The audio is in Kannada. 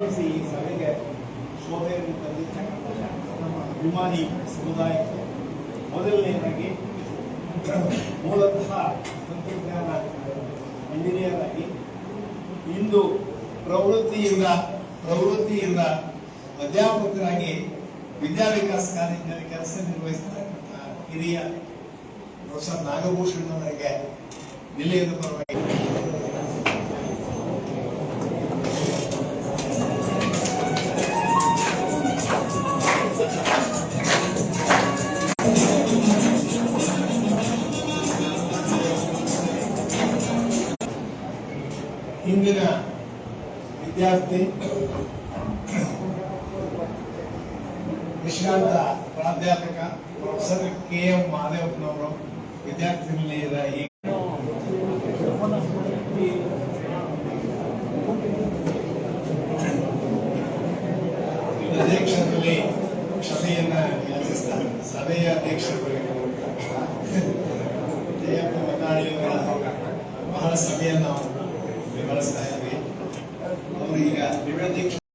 ಈ ಸಭೆಗೆ ಶೋಭೆಯನ್ನು ತಂದಿರ್ತಕ್ಕಂಥ ಅಭಿಮಾನಿ ಸಮುದಾಯಕ್ಕೆ ಮೊದಲನೆಯದಾಗಿ ಮೂಲತಃ ತಂತ್ರಜ್ಞಾನ ಇಂಜಿನಿಯರ್ ಆಗಿ ಇಂದು ಪ್ರವೃತ್ತಿಯಿಂದ ಪ್ರವೃತ್ತಿಯಿಂದ ಅಧ್ಯಾಪಕರಾಗಿ ವಿದ್ಯಾವಿಕಾಸ ಕಾಲೇಜಿನಲ್ಲಿ ಕೆಲಸ ನಿರ್ವಹಿಸ್ತಕ್ಕಂಥ ಹಿರಿಯ ಪ್ರೊಫೆಸರ್ ನಾಗಭೂಷಣ್ ಅವರಿಗೆ ನಿಲಯದ ಪರವಾಗಿ ಇಂದಿನ ವಿದ್ಯಾರ್ಥಿ ವಿಶ್ರಾಂತ ಪ್ರಾಧ್ಯಾಪಕ ಪ್ರೊಫೆಸರ್ ಕೆ ಎಂ ಮಾದೇವಪ್ಪನವರು ವಿದ್ಯಾರ್ಥಿ ನಿಲಯದ ಈ ಅಧ್ಯಕ್ಷರಲ್ಲಿ ಕ್ಷಮೆಯನ್ನ ಯಾಚಿಸ್ತಾರೆ ಸಭೆಯ ಅಧ್ಯಕ್ಷರುಗಳಿಗೆ ಜಯಪ್ಪ ಮತಾಳಿಯವರ ಬಹಳ ಸಭೆಯನ್ನು ಬೆಂಬಲಿಸ್ತಾ ಇದ್ವಿ ಅವರು ಈಗ ಅಧ್ಯಕ್ಷ